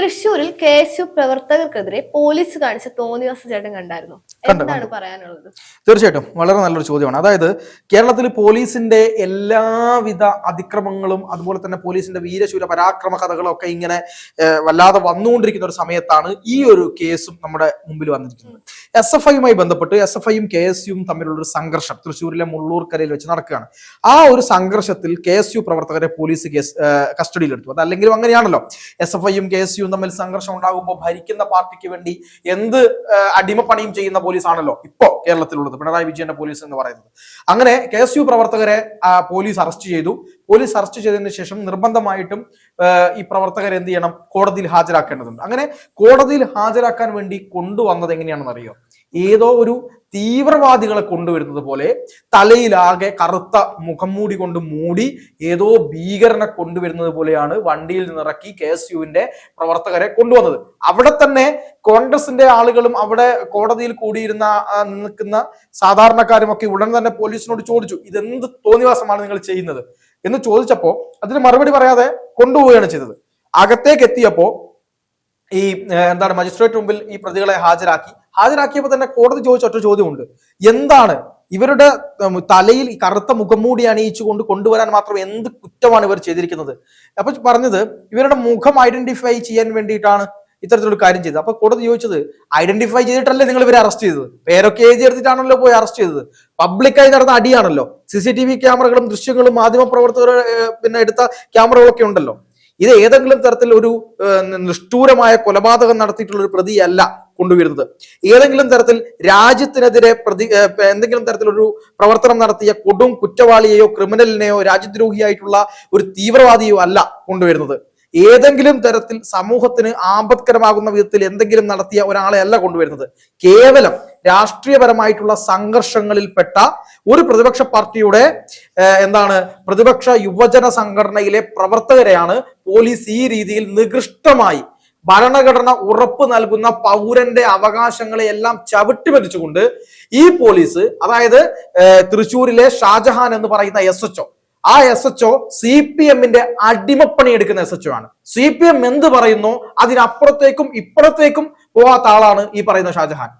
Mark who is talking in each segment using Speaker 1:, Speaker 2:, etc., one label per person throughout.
Speaker 1: തൃശൂരിൽ K S U പ്രവർത്തകർക്കെതിരെ police കാണിച്ച തോന്നിവാസ ചേട്ടൻ കണ്ടായിരുന്നു?
Speaker 2: കണ്ടു,
Speaker 1: എന്താണ് പറയാനുള്ളത്?
Speaker 2: തീർച്ചയായിട്ടും. വളരെ നല്ലൊരു ചോദ്യമാണ്. അതായത് കേരളത്തിൽ പോലീസിന്റെ എല്ലാവിധ അതിക്രമങ്ങളും അതുപോലെ തന്നെ പോലീസിന്റെ വീരശൂര പരാക്രമ കഥകളും ഒക്കെ ഇങ്ങനെ വല്ലാതെ വന്നുകൊണ്ടിരിക്കുന്ന ഒരു സമയത്താണ് ഈ ഒരു കേസും നമ്മുടെ മുമ്പിൽ വന്നിരിക്കുന്നത്. എസ് എഫ് ഐയുമായി ബന്ധപ്പെട്ട് എസ് എഫ് ഐയും കെ എസ് യുവും തമ്മിലുള്ള ഒരു സംഘർഷം തൃശ്ശൂരിലെ മുള്ളൂർക്കരയിൽ വെച്ച് നടക്കുകയാണ്. ആ ഒരു സംഘർഷത്തിൽ കെ എസ് യു പ്രവർത്തകരെ പോലീസ് കേസ് കസ്റ്റഡിയിലെടുത്തു. അതല്ലെങ്കിലും അങ്ങനെയാണല്ലോ. എസ് എഫ് ഐയും കെ എസ് യുവും തമ്മിൽ സംഘർഷം ഉണ്ടാകുമ്പോൾ ഭരിക്കുന്ന പാർട്ടിക്ക് വേണ്ടി എന്ത് അടിമപ്പണിയും ചെയ്യുന്ന പോലീസ് ആണല്ലോ ഇപ്പോ കേരളത്തിലുള്ളത് പിണറായി വിജയന്റെ പോലീസ് എന്ന് പറയുന്നത്. അങ്ങനെ കെ എസ് യു പ്രവർത്തകരെ പോലീസ് അറസ്റ്റ് ചെയ്തു. പോലീസ് അറസ്റ്റ് ചെയ്തതിന് ശേഷം നിർബന്ധമായിട്ടും ഈ പ്രവർത്തകരെ എന്ത് ചെയ്യണം കോടതിയിൽ ഹാജരാക്കേണ്ടതുണ്ട്. അങ്ങനെ കോടതിയിൽ ഹാജരാക്കാൻ വേണ്ടി കൊണ്ടുവന്നത് എങ്ങനെയാണെന്ന് അറിയോ ഏതോ ഒരു തീവ്രവാദികളെ കൊണ്ടുവരുന്നത് പോലെ തലയിലാകെ കറുത്ത മുഖം മൂടി കൊണ്ട് മൂടി ഏതോ ഭീകരനെ കൊണ്ടുവരുന്നത് പോലെയാണ് വണ്ടിയിൽ നിന്നിറക്കി കെ എസ് യുവിന്റെ പ്രവർത്തകരെ കൊണ്ടുവന്നത്. അവിടെ തന്നെ കോൺഗ്രസിന്റെ ആളുകളും അവിടെ കോടതിയിൽ കൂടിയിരുന്ന നിൽക്കുന്ന സാധാരണക്കാരും ഒക്കെ ഉടൻ തന്നെ പോലീസിനോട് ചോദിച്ചു ഇതെന്ത് തോന്നിവാസമാണ് നിങ്ങൾ ചെയ്യുന്നത്? എന്ന് ചോദിച്ചപ്പോ അതിന് മറുപടി പറയാതെ കൊണ്ടുപോവുകയാണ് ചെയ്തത്. അകത്തേക്ക് എത്തിയപ്പോ ഈ എന്താണ് മജിസ്ട്രേറ്റ് മുമ്പിൽ ഈ പ്രതികളെ ഹാജരാക്കി. ഹാജരാക്കിയപ്പോൾ തന്നെ കോടതി ചോദിച്ച ഒറ്റ ചോദ്യമുണ്ട്. എന്താണ് ഇവരുടെ തലയിൽ കറുത്ത മുഖംമൂടി അണിയിച്ചുകൊണ്ട് കൊണ്ടുവരാൻ മാത്രം എന്ത് കുറ്റമാണ് ഇവർ ചെയ്തിരിക്കുന്നത്? അപ്പൊ പറഞ്ഞത് ഇവരുടെ മുഖം ഐഡന്റിഫൈ ചെയ്യാൻ വേണ്ടിയിട്ടാണ് ഇത്തരത്തിലൊരു കാര്യം ചെയ്തത്. അപ്പൊ കോടതി ചോദിച്ചത് ഐഡന്റിഫൈ ചെയ്തിട്ടല്ലേ നിങ്ങൾ ഇവരെ അറസ്റ്റ് ചെയ്തത്? പേരൊക്കെ എഴുതി എടുത്തിട്ടാണല്ലോ പോയി അറസ്റ്റ് ചെയ്തത്? പബ്ലിക്കായി നടന്ന അടിയാണല്ലോ. സി സി ടി വി ക്യാമറകളും ദൃശ്യങ്ങളും മാധ്യമ പ്രവർത്തകർ പിന്നെ എടുത്ത ക്യാമറകളൊക്കെ ഉണ്ടല്ലോ. ഇത് ഏതെങ്കിലും തരത്തിൽ ഒരു നിഷ്ഠൂരമായ കൊലപാതകം നടത്തിയിട്ടുള്ള ഒരു പ്രതിയല്ല. കൊണ്ടുവരുന്നത്. ഏതെങ്കിലും തരത്തിൽ രാജ്യത്തിനെതിരെ പ്രതി എന്തെങ്കിലും തരത്തിലൊരു പ്രവർത്തനം നടത്തിയ കൊടും കുറ്റവാളിയെയോ ക്രിമിനലിനെയോ രാജ്യദ്രോഹിയായിട്ടുള്ള ഒരു തീവ്രവാദിയോ അല്ല കൊണ്ടുവരുന്നത്. ഏതെങ്കിലും തരത്തിൽ സമൂഹത്തിന് ആപത്കരമാകുന്ന വിധത്തിൽ എന്തെങ്കിലും നടത്തിയ ഒരാളെ അല്ല കൊണ്ടുവരുന്നത്. കേവലം രാഷ്ട്രീയപരമായിട്ടുള്ള സംഘർഷങ്ങളിൽപ്പെട്ട ഒരു പ്രതിപക്ഷ പാർട്ടിയുടെ എന്താണ് പ്രതിപക്ഷ യുവജന സംഘടനയിലെ പ്രവർത്തകരെയാണ് പോലീസ് ഈ രീതിയിൽ നികൃഷ്ടമായി ഭരണഘടന ഉറപ്പ് നൽകുന്ന പൗരന്റെ അവകാശങ്ങളെ എല്ലാം ചവിട്ടിമെതിച്ചുകൊണ്ട് ഈ പോലീസ് അതായത് തൃശൂരിലെ ഷാജഹാൻ എന്ന് പറയുന്ന എസ് എച്ച് ആ S H O C P എമ്മിന്റെ അടിമപ്പണി എടുക്കുന്ന എസ് എച്ച് ആണ്. സി പി എം എന്ത് പറയുന്നു? അതിനപ്പുറത്തേക്കും ഇപ്പുറത്തേക്കും പോവാത്ത ആളാണ് ഈ പറയുന്ന ഷാജഹാൻ.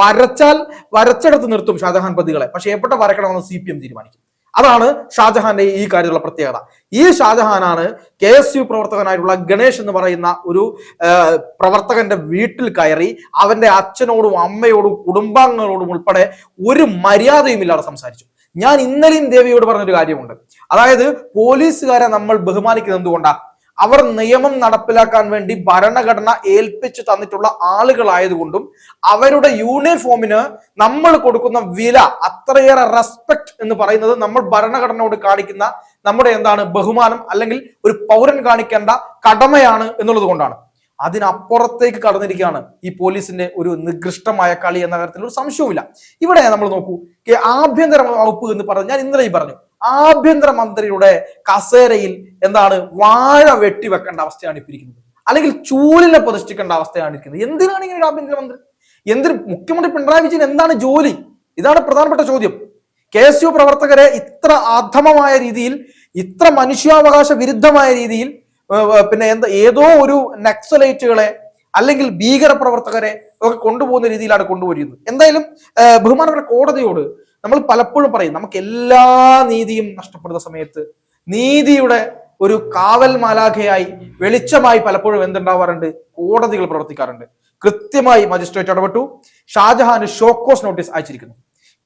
Speaker 2: വരച്ചാൽ വരച്ചെടുത്ത് നിർത്തും ഷാജഹാൻ പ്രതികളെ. പക്ഷെ എവിടെ വരക്കണമെന്ന് സി പി എം തീരുമാനിക്കും? അതാണ് ഷാജഹാന്റെ ഈ കാര്യത്തിലുള്ള പ്രത്യേകത. ഈ ഷാജഹാനാണ് കെ എസ് യു പ്രവർത്തകനായിട്ടുള്ള ഗണേഷ് എന്ന് പറയുന്ന ഒരു പ്രവർത്തകന്റെ വീട്ടിൽ കയറി അവന്റെ അച്ഛനോടും അമ്മയോടും കുടുംബാംഗങ്ങളോടും ഉൾപ്പെടെ ഒരു മര്യാദയും ഇല്ലാതെ സംസാരിച്ചു. ഞാൻ ഇന്നലെയും ദേവിയോട് പറഞ്ഞൊരു കാര്യമുണ്ട്. അതായത് പോലീസുകാരെ നമ്മൾ ബഹുമാനിക്കുന്നത് എന്തുകൊണ്ടാ? അവർ നിയമം നടപ്പിലാക്കാൻ വേണ്ടി ഭരണഘടന ഏൽപ്പിച്ചു തന്നിട്ടുള്ള ആളുകളായതുകൊണ്ടും അവരുടെ യൂണിഫോമിന് നമ്മൾ കൊടുക്കുന്ന വില അത്രയേറെ റെസ്പെക്ട് എന്ന് പറയുന്നത് നമ്മൾ ഭരണഘടനയോട് കാണിക്കുന്ന നമ്മുടെ എന്താണ് ബഹുമാനം അല്ലെങ്കിൽ ഒരു പൗരൻ കാണിക്കേണ്ട കടമയാണ് എന്നുള്ളത് കൊണ്ടാണ്. അതിനപ്പുറത്തേക്ക് കടന്നിരിക്കുകയാണ് ഈ പോലീസിന്റെ ഒരു നികൃഷ്ടമായ കളി എന്ന കാര്യത്തിൽ ഒരു സംശയവുമില്ല. ഇവിടെ നമ്മൾ നോക്കൂ ആഭ്യന്തര വകുപ്പ് എന്ന് പറഞ്ഞു ഞാൻ ഇന്നലെയും പറഞ്ഞു ആഭ്യന്തര മന്ത്രിയുടെ കസേരയിൽ എന്താണ് വാഴ വെട്ടി വെക്കേണ്ട അവസ്ഥയാണ് ഇപ്പൊ ഇരിക്കുന്നത്. അല്ലെങ്കിൽ ചൂലിനെ പ്രതിഷ്ഠിക്കേണ്ട അവസ്ഥയാണ് ഇരിക്കുന്നത്. എന്തിനാണ് ഇങ്ങനെ ഒരു ആഭ്യന്തര മന്ത്രി എന്തിന് മുഖ്യമന്ത്രി പിണറായി വിജയൻ എന്താണ് ജോലി? ഇതാണ് പ്രധാനപ്പെട്ട ചോദ്യം. കെ എസ് യു പ്രവർത്തകരെ ഇത്ര അധമമായ രീതിയിൽ ഇത്ര മനുഷ്യാവകാശ വിരുദ്ധമായ രീതിയിൽ പിന്നെ എന്താ ഏതോ ഒരു നക്സലൈറ്റുകളെ അല്ലെങ്കിൽ ഭീകര പ്രവർത്തകരെ ഒക്കെ കൊണ്ടുപോകുന്ന രീതിയിലാണ് കൊണ്ടുപോയിരുന്നത് എന്തായാലും ബഹുമാനപ്പെട്ട കോടതിയോട് നമ്മൾ പലപ്പോഴും പറയും നമുക്ക് എല്ലാ നീതിയും നഷ്ടപ്പെടുന്ന സമയത്ത് നീതിയുടെ ഒരു കാവൽ മാലാഖയായി വെളിച്ചമായി പലപ്പോഴും എന്തുണ്ടാവാറുണ്ട്? കോടതികൾ പ്രവർത്തിക്കാറുണ്ട്. കൃത്യമായി മജിസ്ട്രേറ്റ് ഇടപെട്ടു. ഷാജഹാന് ഷോക്കോസ് നോട്ടീസ് അയച്ചിരിക്കുന്നു.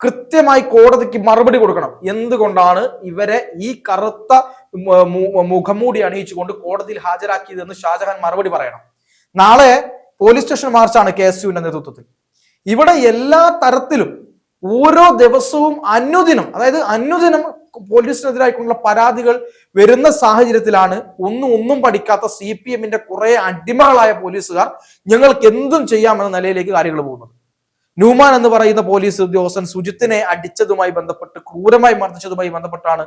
Speaker 2: കൃത്യമായി കോടതിക്ക് മറുപടി കൊടുക്കണം. എന്തുകൊണ്ടാണ് ഇവരെ ഈ കറുത്ത മുഖംമൂടി അണിയിച്ചുകൊണ്ട് കോടതിയിൽ ഹാജരാക്കിയതെന്ന് ഷാജഹാൻ മറുപടി പറയണം. നാളെ പോലീസ് സ്റ്റേഷൻ മാർച്ചാണ് കെ എസ് യുവിന്റെ നേതൃത്വത്തിൽ. ഇവിടെ എല്ലാ തരത്തിലും ഓരോ ദിവസവും അനുദിനം അതായത് അനുദിനം പോലീസിനെതിരായിട്ടുള്ള പരാതികൾ വരുന്ന സാഹചര്യത്തിലാണ് ഒന്നും ഒന്നും പഠിക്കാത്ത സി പി എമ്മിന്റെ കുറെ അടിമകളായ പോലീസുകാർ ഞങ്ങൾക്ക് എന്തും ചെയ്യാമെന്ന നിലയിലേക്ക് കാര്യങ്ങൾ പോകുന്നത്. ന്യൂമാൻ എന്ന് പറയുന്ന പോലീസ് ഉദ്യോഗസ്ഥൻ സുജിത്തിനെ അടിച്ചതുമായി ബന്ധപ്പെട്ട് ക്രൂരമായി മർദ്ദിച്ചതുമായി ബന്ധപ്പെട്ടാണ്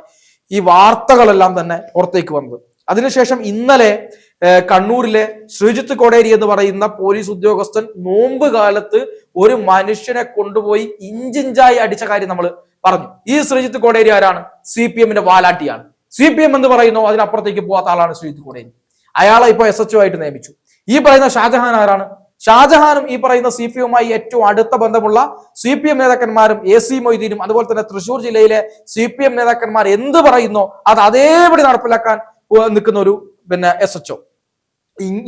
Speaker 2: ഈ വാർത്തകളെല്ലാം തന്നെ പുറത്തേക്ക് വന്നത്. അതിനുശേഷം ഇന്നലെ കണ്ണൂരിലെ ശ്രീജിത്ത് കോടേരി എന്ന് പറയുന്ന പോലീസ് ഉദ്യോഗസ്ഥൻ നോമ്പ് കാലത്ത് ഒരു മനുഷ്യനെ കൊണ്ടുപോയി ഇഞ്ചിഞ്ചായി അടിച്ച കാര്യം നമ്മൾ പറഞ്ഞു. ഈ ശ്രീജിത്ത് കോടേരി ആരാണ്? സി പി എമ്മിന്റെ വാലാട്ടിയാണ്. സി പി എം എന്ന് പറയുന്നു അതിനപ്പുറത്തേക്ക് പോകാത്ത ആളാണ് ശ്രീജിത്ത് കോടേരി. അയാളെ ഇപ്പൊ എസ് എച്ച് ആയിട്ട് നിയമിച്ചു. ഈ പറയുന്ന ഷാജഹാൻ ആരാണ്? ഷാജഹാനും ഈ പറയുന്ന സി പി എമ്മുമായി ഏറ്റവും അടുത്ത ബന്ധമുള്ള സി പി എം നേതാക്കന്മാരും എ സി മൊയ്തീനും അതുപോലെ തന്നെ തൃശൂർ ജില്ലയിലെ സി പി എം നേതാക്കന്മാർ എന്ത് പറയുന്നോ അത് അതേപടി നടപ്പിലാക്കാൻ നിൽക്കുന്ന ഒരു പിന്നെ എസ് എച്ച് ഒ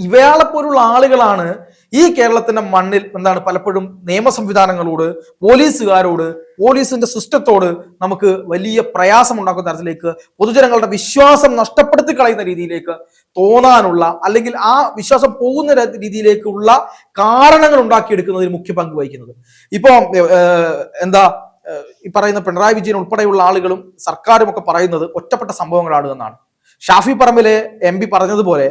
Speaker 2: ഇവയാളെ പോലുള്ള ആളുകളാണ് ഈ കേരളത്തിന്റെ മണ്ണിൽ എന്താണ് പലപ്പോഴും നിയമ സംവിധാനങ്ങളോട് പോലീസുകാരോട് പോലീസിന്റെ സിസ്റ്റത്തോട് നമുക്ക് വലിയ പ്രയാസം ഉണ്ടാക്കുന്ന തരത്തിലേക്ക് പൊതുജനങ്ങളുടെ വിശ്വാസം നഷ്ടപ്പെടുത്തി കളയുന്ന രീതിയിലേക്ക് തോന്നാനുള്ള അല്ലെങ്കിൽ ആ വിശ്വാസം പോകുന്ന രീതിയിലേക്കുള്ള കാരണങ്ങൾ ഉണ്ടാക്കിയെടുക്കുന്നതിൽ മുഖ്യ പങ്ക് വഹിക്കുന്നത്. ഇപ്പോ എന്താ ഈ പറയുന്ന പിണറായി വിജയൻ ഉൾപ്പെടെയുള്ള ആളുകളും സർക്കാരും ഒക്കെ പറയുന്നത് ഒറ്റപ്പെട്ട സംഭവങ്ങളാണ് എന്നാണ്. ഷാഫി പറമ്പിലെ എം പി പറഞ്ഞതുപോലെ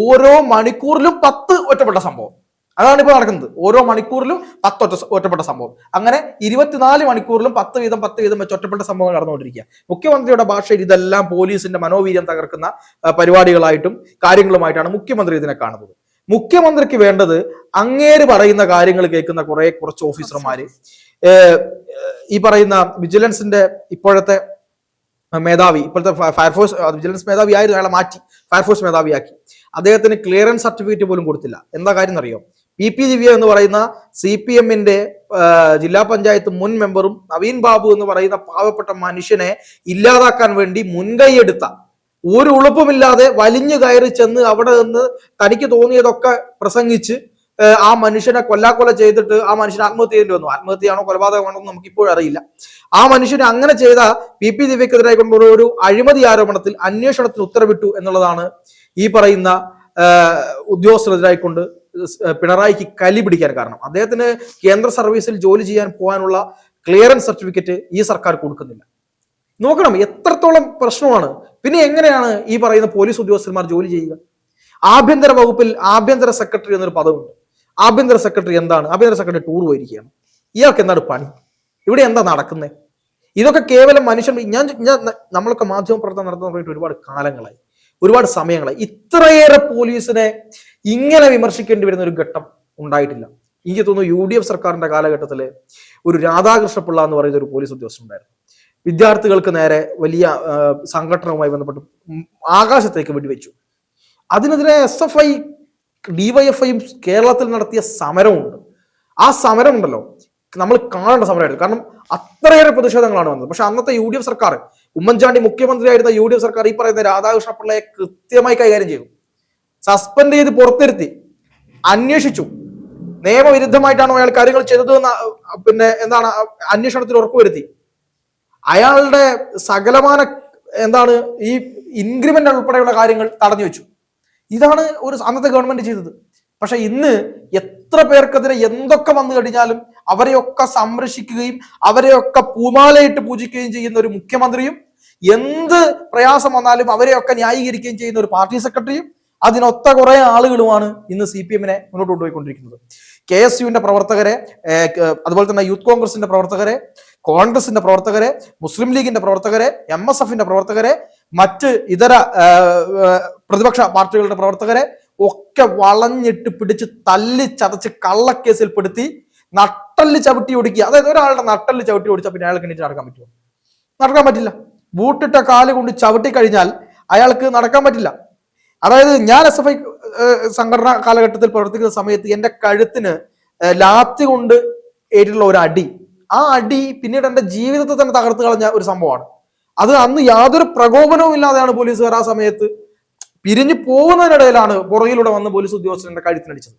Speaker 2: ഓരോ മണിക്കൂറിലും പത്ത് ഒറ്റപ്പെട്ട സംഭവം. അതാണ് ഇപ്പോൾ നടക്കുന്നത്. ഓരോ മണിക്കൂറിലും പത്ത് ഒറ്റ ഒറ്റപ്പെട്ട സംഭവം. അങ്ങനെ ഇരുപത്തിനാല് മണിക്കൂറിലും പത്ത് വീതം പത്ത് വീതം വെച്ച് ഒറ്റപ്പെട്ട സംഭവം നടന്നുകൊണ്ടിരിക്കുക. മുഖ്യമന്ത്രിയുടെ ഭാഷയിൽ ഇതെല്ലാം പോലീസിന്റെ മനോവീര്യം തകർക്കുന്ന പരിപാടികളായിട്ടും കാര്യങ്ങളുമായിട്ടാണ് മുഖ്യമന്ത്രി ഇതിനെ കാണുന്നത്. മുഖ്യമന്ത്രിക്ക് വേണ്ടത് അങ്ങേര് പറയുന്ന കാര്യങ്ങൾ കേൾക്കുന്ന കുറെ കുറച്ച് ഓഫീസർമാര് ഈ പറയുന്ന വിജിലൻസിന്റെ ഇപ്പോഴത്തെ മേധാവി ഇപ്പോഴത്തെ ഫയർഫോഴ്സ് വിജിലൻസ് മേധാവി ആയിരുന്നു അയാളെ മാറ്റി ഫയർഫോഴ്സ് മേധാവിയാക്കി. അദ്ദേഹത്തിന് ക്ലിയറൻസ് സർട്ടിഫിക്കറ്റ് പോലും കൊടുത്തില്ല. എന്താ കാര്യം എന്നറിയോ? പി പി ദിവ്യ എന്ന് പറയുന്ന സി പി എമ്മിന്റെ ജില്ലാ പഞ്ചായത്ത് മുൻ മെമ്പറും നവീൻ ബാബു എന്ന് പറയുന്ന പാവപ്പെട്ട മനുഷ്യനെ ഇല്ലാതാക്കാൻ വേണ്ടി മുൻകൈയെടുത്ത ഒരു ഉളുപ്പുമില്ലാതെ വലിഞ്ഞു കയറി ചെന്ന് അവിടെ നിന്ന് തനിക്ക് തോന്നിയതൊക്കെ പ്രസംഗിച്ച് ആ മനുഷ്യനെ കൊല്ലാക്കൊല ചെയ്തിട്ട് ആ മനുഷ്യൻ ആത്മഹത്യ ചെയ്യേണ്ടി വന്നു. ആത്മഹത്യയാണോ കൊലപാതകമാണോ എന്ന് നമുക്ക് ഇപ്പോഴും അറിയില്ല. ആ മനുഷ്യനെ അങ്ങനെ ചെയ്ത പി. പി. ദിവ്യക്കെതിരെ കൊണ്ടുള്ള ഒരു അഴിമതി ആരോപണത്തിൽ അന്വേഷണത്തിന് ഉത്തരവിട്ടു എന്നുള്ളതാണ് ഈ പറയുന്ന ഉദ്യോഗസ്ഥരെതിരായിക്കൊണ്ട് പിണറായിക്ക് കലി പിടിക്കാൻ കാരണം. അദ്ദേഹത്തിന് കേന്ദ്ര സർവീസിൽ ജോലി ചെയ്യാൻ പോകാനുള്ള ക്ലിയറൻസ് സർട്ടിഫിക്കറ്റ് ഈ സർക്കാർ കൊടുക്കുന്നില്ല. നോക്കണം എത്രത്തോളം പ്രശ്നമാണ്. പിന്നെ എങ്ങനെയാണ് ഈ പറയുന്ന പോലീസ് ഉദ്യോഗസ്ഥന്മാർ ജോലി ചെയ്യുക? ആഭ്യന്തര വകുപ്പിൽ ആഭ്യന്തര സെക്രട്ടറി എന്നൊരു പദമുണ്ട്. ആഭ്യന്തര സെക്രട്ടറി എന്താണ്? ആഭ്യന്തര സെക്രട്ടറി ടൂർ പോയിരിക്കുകയാണ്. ഇയാൾക്ക് എന്താണ് പണി? ഇവിടെ എന്താ നടക്കുന്നത് ഇതൊക്കെ കേവലം മനുഷ്യൻ ഞാൻ ഞാൻ നമ്മളൊക്കെ മാധ്യമ പ്രവർത്തനം നടത്തുന്ന പറഞ്ഞിട്ട് ഒരുപാട് കാലങ്ങളായി. ഒരുപാട് സമയങ്ങളായി. ഇത്രയേറെ പോലീസിനെ ഇങ്ങനെ വിമർശിക്കേണ്ടി വരുന്ന ഒരു ഘട്ടം ഉണ്ടായിട്ടില്ല. എനിക്ക് തോന്നുന്നു യു ഡി എഫ് സർക്കാരിന്റെ കാലഘട്ടത്തിൽ ഒരു രാധാകൃഷ്ണപിള്ള എന്ന് പറയുന്ന ഒരു പോലീസ് ഉദ്യോഗസ്ഥൻ ഉണ്ടായിരുന്നു. വിദ്യാർത്ഥികൾക്ക് നേരെ വലിയ സംഘടനവുമായി ബന്ധപ്പെട്ട് ആകാശത്തേക്ക് വെടിവെച്ചു. അതിനെതിരെ എസ് എഫ് ഐ ഡിവൈഎഫ്ഐയും കേരളത്തിൽ നടത്തിയ സമരമുണ്ട്. ആ സമരം ഉണ്ടല്ലോ നമ്മൾ കാണേണ്ട സമരമായിരുന്നു. കാരണം അത്രയേറെ പ്രതിഷേധങ്ങളാണ് വന്നത്. പക്ഷെ അന്നത്തെ യു ഡി എഫ് സർക്കാർ ഉമ്മൻചാണ്ടി മുഖ്യമന്ത്രിയായിരുന്ന യു ഡി എഫ് സർക്കാർ ഈ പറയുന്ന രാധാകൃഷ്ണ പിള്ളയെ കൃത്യമായി കൈകാര്യം ചെയ്തു. സസ്പെൻഡ് ചെയ്ത് പുറത്തിരുത്തി അന്വേഷിച്ചു. നിയമവിരുദ്ധമായിട്ടാണോ അയാൾ കാര്യങ്ങൾ ചെയ്തത് എന്ന് പിന്നെ എന്താണ് അന്വേഷണത്തിൽ ഉറപ്പുവരുത്തി. അയാളുടെ സകലമാന എന്താണ് ഈ ഇൻക്രിമെന്റ് ഉൾപ്പെടെയുള്ള കാര്യങ്ങൾ തടഞ്ഞു വെച്ചു. ഇതാണ് ഒരു അന്നത്തെ ഗവൺമെന്റ് ചെയ്തത്. പക്ഷെ ഇന്ന് എത്ര പേർക്കെതിരെ എന്തൊക്കെ വന്നു കഴിഞ്ഞാലും അവരെയൊക്കെ സംരക്ഷിക്കുകയും അവരെയൊക്കെ പൂമാലയിട്ട് പൂജിക്കുകയും ചെയ്യുന്ന ഒരു മുഖ്യമന്ത്രിയും എന്ത് പ്രയാസം വന്നാലും അവരെയൊക്കെ ന്യായീകരിക്കുകയും ചെയ്യുന്ന ഒരു പാർട്ടി സെക്രട്ടറിയും അതിനൊത്ത കുറെ ആളുകളുമാണ് ഇന്ന് സി പി എമ്മിനെ മുന്നോട്ട് കൊണ്ടുപോയിക്കൊണ്ടിരിക്കുന്നത്. കെ എസ് യുവിന്റെ പ്രവർത്തകരെ അതുപോലെ തന്നെ യൂത്ത് കോൺഗ്രസിന്റെ പ്രവർത്തകരെ കോൺഗ്രസിന്റെ പ്രവർത്തകരെ മുസ്ലിം ലീഗിന്റെ പ്രവർത്തകരെ എം എസ് എഫിന്റെ പ്രവർത്തകരെ മറ്റ് ഇതര പ്രതിപക്ഷ പാർട്ടികളുടെ പ്രവർത്തകരെ ഒക്കെ വളഞ്ഞിട്ട് പിടിച്ച് തല്ലി ചതച്ച് കള്ളക്കേസിൽ പെടുത്തി നട്ടൽ ചവിട്ടി ഓടിക്കുക അതായത് ഒരാളുടെ നട്ടൽ ചവിട്ടി ഓടിച്ചാൽ പിന്നെ അയാൾക്ക് എണീറ്റ് നടക്കാൻ പറ്റുമോ? നടക്കാൻ പറ്റില്ല. ബൂട്ടിട്ട കാൽ കൊണ്ട് ചവിട്ടി കഴിഞ്ഞാൽ അയാൾക്ക് നടക്കാൻ പറ്റില്ല. അതായത് ഞാൻ എസ് എഫ് ഐ സംഘടനാ കാലഘട്ടത്തിൽ പ്രവർത്തിക്കുന്ന സമയത്ത് എന്റെ കഴുത്തിന് ലാത്തി കൊണ്ട് ഏറ്റിട്ടുള്ള ഒരു അടി. ആ അടി പിന്നീട് എന്റെ ജീവിതത്തെ തന്നെ തകർത്ത് കളഞ്ഞ ഒരു സംഭവമാണ്. അത് അന്ന് യാതൊരു പ്രകോപനവും ഇല്ലാതെയാണ് പോലീസുകാർ ആ സമയത്ത് പിരിഞ്ഞു പോകുന്നതിനിടയിലാണ് പുറകിലൂടെ വന്ന് പോലീസ് ഉദ്യോഗസ്ഥരുടെ കഴുത്തിനടിച്ചത്.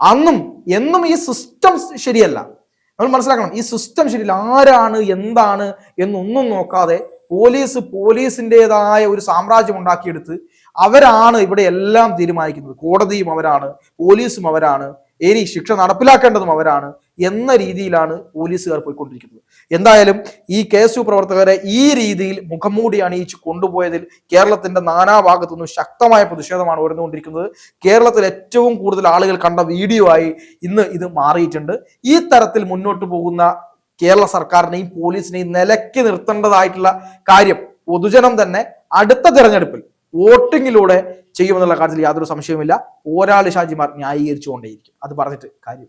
Speaker 2: അന്നും എന്നും ഈ സിസ്റ്റം ശരിയല്ല. നമ്മൾ മനസ്സിലാക്കണം ഈ സിസ്റ്റം ശരിയല്ല. ആരാണ് എന്താണ് എന്നൊന്നും നോക്കാതെ പോലീസ് പോലീസിന്റെതായ ഒരു സാമ്രാജ്യം ഉണ്ടാക്കിയെടുത്ത് അവരാണ് ഇവിടെ എല്ലാം തീരുമാനിക്കുന്നത്. കോടതിയും അവരാണ് പോലീസും അവരാണ് ഇനി ശിക്ഷ നടപ്പിലാക്കേണ്ടതും അവരാണ്. എന്ന രീതിയിലാണ് പോലീസുകാർ പോയിക്കൊണ്ടിരിക്കുന്നത്. എന്തായാലും ഈ കെ എസ് യു പ്രവർത്തകരെ ഈ രീതിയിൽ മുഖംമൂടി അണിയിച്ച് കൊണ്ടുപോയതിൽ കേരളത്തിന്റെ നാനാഭാഗത്തു നിന്നും ശക്തമായ പ്രതിഷേധമാണ് ഉയർന്നുകൊണ്ടിരിക്കുന്നത്. കേരളത്തിൽ ഏറ്റവും കൂടുതൽ ആളുകൾ കണ്ട വീഡിയോ ആയി ഇന്ന് ഇത് മാറിയിട്ടുണ്ട്. ഈ തരത്തിൽ മുന്നോട്ട് പോകുന്ന കേരള സർക്കാരിനെയും പോലീസിനെയും നിലയ്ക്ക് നിർത്തേണ്ടതായിട്ടുള്ള കാര്യം പൊതുജനം തന്നെ അടുത്ത തിരഞ്ഞെടുപ്പിൽ വോട്ടിങ്ങിലൂടെ ചെയ്യുമെന്നുള്ള കാര്യത്തിൽ യാതൊരു സംശയവുമില്ല. പോരാളി ഷാജിമാർ ന്യായീകരിച്ചുകൊണ്ടേയിരിക്കും. അത് പറഞ്ഞിട്ട് കാര്യം